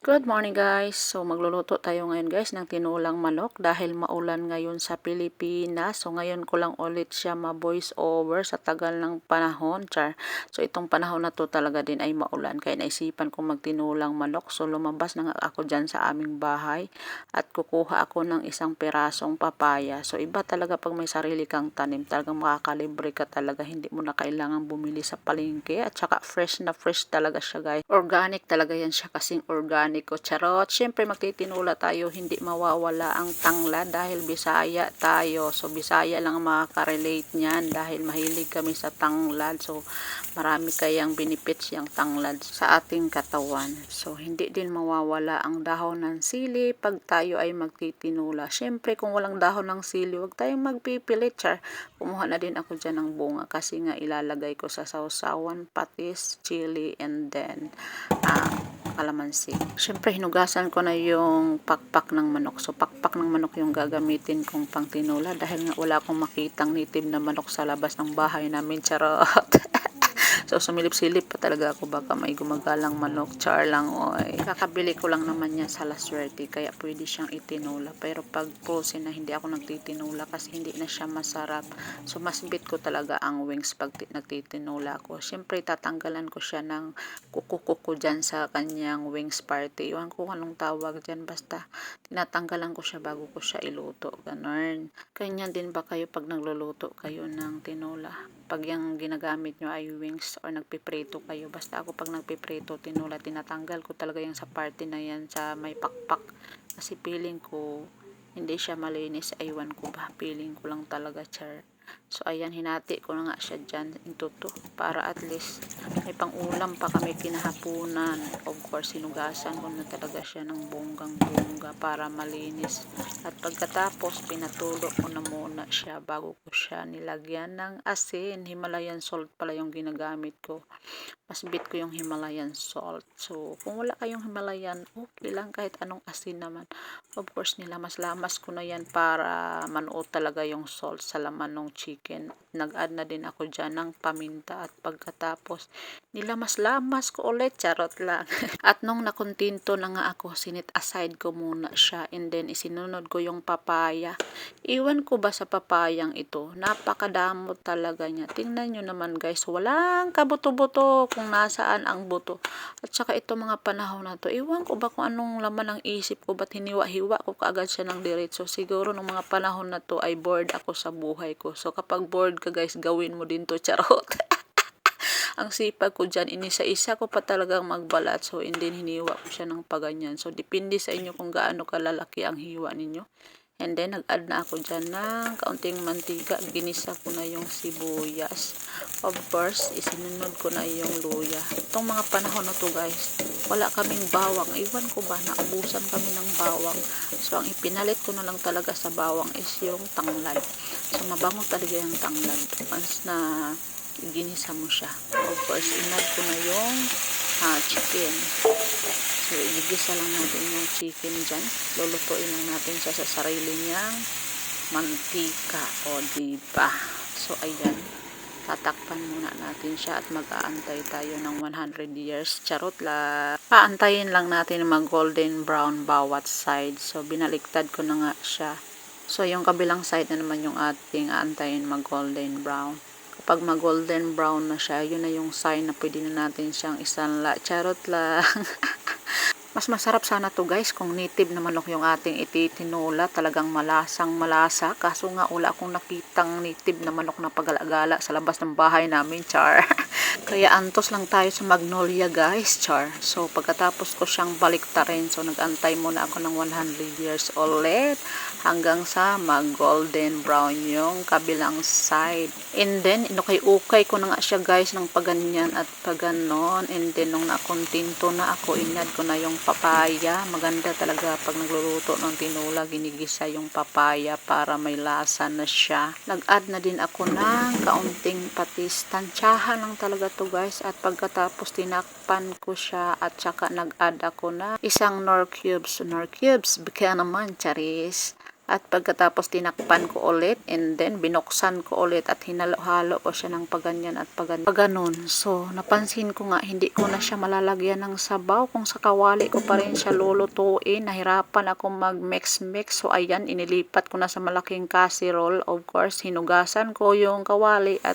Good morning guys! So magluluto tayo ngayon guys ng tinulang manok dahil maulan ngayon sa Pilipinas. So ngayon ko lang ulit siya ma-voice over sa tagal ng panahon. Char. So itong panahon na to talaga din ay maulan kaya naisipan ko magtinulang manok. So lumabas na ako dyan sa aming bahay at kukuha ako ng isang pirasong papaya. So iba talaga pag may sarili kang tanim. Talagang makakalibre ka talaga. Hindi mo na kailangan bumili sa palengke at saka fresh na fresh talaga siya guys. Organic talaga yan siya kasing organic ko. Charot. Siyempre magtitinula tayo. Hindi mawawala ang tangla dahil Bisaya tayo. So Bisaya lang ang makaka-relate niyan dahil mahilig kami sa tanglad. So marami kayang benefits yung tanglad sa ating katawan. So hindi din mawawala ang dahon ng sili pag tayo ay magtitinula. Siyempre kung walang dahon ng sili, huwag tayong magpipilit. Char. Kumuha na din ako dyan ng bunga kasi nga ilalagay ko sa sausawan, patis, chili, and then uh, kalamansi. Siyempre, hinugasan ko na yung pakpak ng manok. So, pakpak ng manok yung gagamitin kong pang tinula dahil nga wala akong makitang native na manok sa labas ng bahay namin. Charot! So, sumilip-silip pa talaga ako baka may gumagalang manok. Char lang, oy. Kakabili ko lang naman niya sa La Suerte, kaya pwede siyang itinula. Pero pag frozen na, hindi ako nagtitinula kasi hindi na siya masarap. So, mas bit ko talaga ang wings pag nagtitinula ko. Siyempre, tatanggalan ko siya ng kukukuko dyan sa kanyang wings party. Iwan ko anong tawag dyan. Basta, tinatanggalan ko siya bago ko siya iluto. Ganon. Ganyan din ba kayo pag nagluluto kayo ng tinola? Pag yung ginagamit nyo ay wings or nagpiprito kayo. Basta ako pag nagpiprito, tinula, tinatanggal ko talaga yung sa party na yan sa may pakpak. Kasi feeling ko, hindi siya malinis. Aywan ko ba? Feeling ko lang talaga, char. So, ayan, hinati ko na nga siya dyan into two para at least may pang-ulam pa kami kinahapunan. Of course, sinugasan ko na talaga siya ng bonggang-bongga para malinis. At pagkatapos, pinatulo ko na muna siya bago ko siya nilagyan ng asin. Himalayan salt pala yung ginagamit ko. Mas bit ko yung Himalayan salt. So, kung wala kayong Himalayan, okay lang kahit anong asin naman. Of course, nilamas-lamas ko na yan para manuot talaga yung salt sa laman ng chicken. Nag-add na din ako dyan ng paminta at pagkatapos nilamas-lamas ko ulit. Charot lang. at nung nakontinto na nga ako, sinit aside ko muna siya and then isinunod ko yung papaya. Iwan ko ba sa papayang ito? Napakadamot talaga niya. Tingnan nyo naman guys, walang kabuto-buto kung nasaan ang buto. At saka ito mga panahon na to, iwan ko ba kung anong laman ng isip ko, ba't hiniwa-hiwa ko kaagad siya ng diretso. Siguro nung mga panahon na to ay bored ako sa buhay ko. So kapag bored ka guys, gawin mo din to charot. ang sipag ko dyan, inisa-isa ko pa talagang magbalat. So, hindi hiniwa ko siya ng paganyan. So, depende sa inyo kung gaano kalalaki ang hiwa ninyo. And then, nag-add na ako dyan ng kaunting mantika. Ginisa ko na yung sibuyas. Of course, isinunod ko na yung luya. Itong mga panahon na to guys, wala kaming bawang. Iwan ko ba, naubusan kami ng bawang. So, ang ipinalit ko na lang talaga sa bawang is yung tanglad. So, mabango talaga yung tanglad. Once na ginisa mo siya. Of course, inad ko na yung uh, chicken. So, igigisa lang natin yung chicken dyan. Lulutuin lang natin siya sa sarili niyang mantika. O, diba? So, ayan. Tatakpan muna natin siya at mag-aantay tayo ng 100 years. Charot la. Paantayin lang natin mag golden brown bawat side. So, binaliktad ko na nga siya. So, yung kabilang side na naman yung ating aantayin mag golden brown. Kapag mag golden brown na siya, yun na yung sign na pwede na natin siyang isanla. Charot lang. Mas masarap sana to guys kung native na manok yung ating ititinula. Talagang malasang malasa. Kaso nga wala akong nakitang native na manok na pagalagala sa labas ng bahay namin. Char. Kaya antos lang tayo sa magnolia guys. Char. So pagkatapos ko siyang baliktarin. So nagantay muna ako ng 100 years ulit. Hanggang sa mag golden brown yung kabilang side. And then inukay-ukay ko na nga siya guys ng paganyan at paganon. And then nung nakontinto na ako, inad ko na yung papaya. Maganda talaga pag nagluluto ng tinula, ginigisa yung papaya para may lasa na siya. Nag-add na din ako ng kaunting patis. Tansyahan lang talaga to guys. At pagkatapos tinakpan ko siya at saka nag-add ako na isang nor cubes. Nor cubes, bigyan naman, charis. At pagkatapos tinakpan ko ulit and then binuksan ko ulit at hinalo-halo ko siya ng paganyan at pagan paganon. So napansin ko nga hindi ko na siya malalagyan ng sabaw kung sa kawali ko pa rin siya lulutuin. Nahirapan ako mag-mix-mix. So ayan, inilipat ko na sa malaking casserole. Of course, hinugasan ko yung kawali at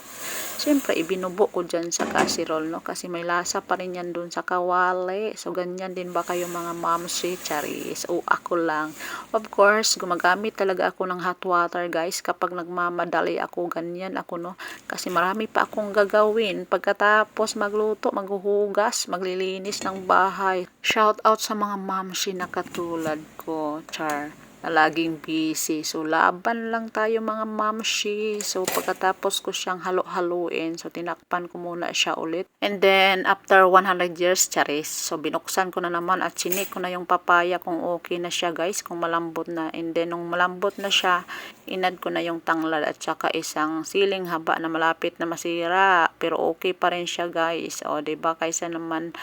syempre ibinubo ko dyan sa casserole no kasi may lasa pa rin yan dun sa kawali. So ganyan din ba kayo mga mamsi, charis? O ako lang. Of course, gumagamit talaga ako ng hot water guys kapag nagmamadali ako ganyan ako no? Kasi marami pa akong gagawin. Pagkatapos magluto maghuhugas maglilinis ng bahay. Shout out sa mga mamshi na katulad ko char laging busy. So, laban lang tayo mga mamshi. So, pagkatapos ko siyang halo-haluin, so, tinakpan ko muna siya ulit. And then, after 100 years, charis, so, binuksan ko na naman at chinik ko na yung papaya kung okay na siya, guys, kung malambot na. And then, nung malambot na siya, inad ko na yung tanglad at saka isang siling haba na malapit na masira. Pero okay pa rin siya, guys. O, ba Kaysa naman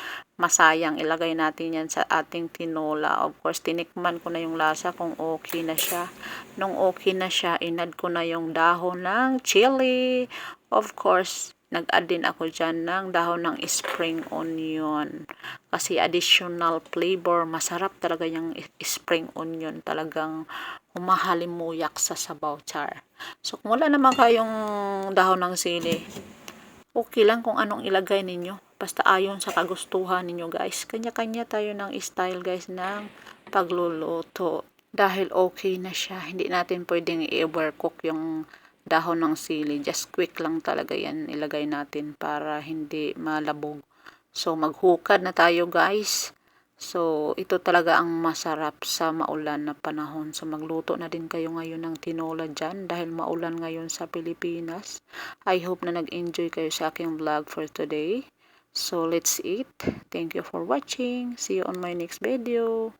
masayang ilagay natin yan sa ating tinola. Of course, tinikman ko na yung lasa kung okay na siya. Nung okay na siya, inad ko na yung dahon ng chili. Of course, nag-add din ako dyan ng dahon ng spring onion. Kasi additional flavor, masarap talaga yung spring onion. Talagang humahalimuyak sa sabaw char. So, kung wala naman kayong dahon ng sili, okay lang kung anong ilagay ninyo. Basta ayon sa kagustuhan ninyo guys. Kanya-kanya tayo ng style guys ng pagluluto. Dahil okay na siya. Hindi natin pwedeng i-overcook yung dahon ng sili. Just quick lang talaga yan ilagay natin para hindi malabog. So maghukad na tayo guys. So, ito talaga ang masarap sa maulan na panahon. So, magluto na din kayo ngayon ng tinola dyan dahil maulan ngayon sa Pilipinas. I hope na nag-enjoy kayo sa aking vlog for today. So, let's eat. Thank you for watching. See you on my next video.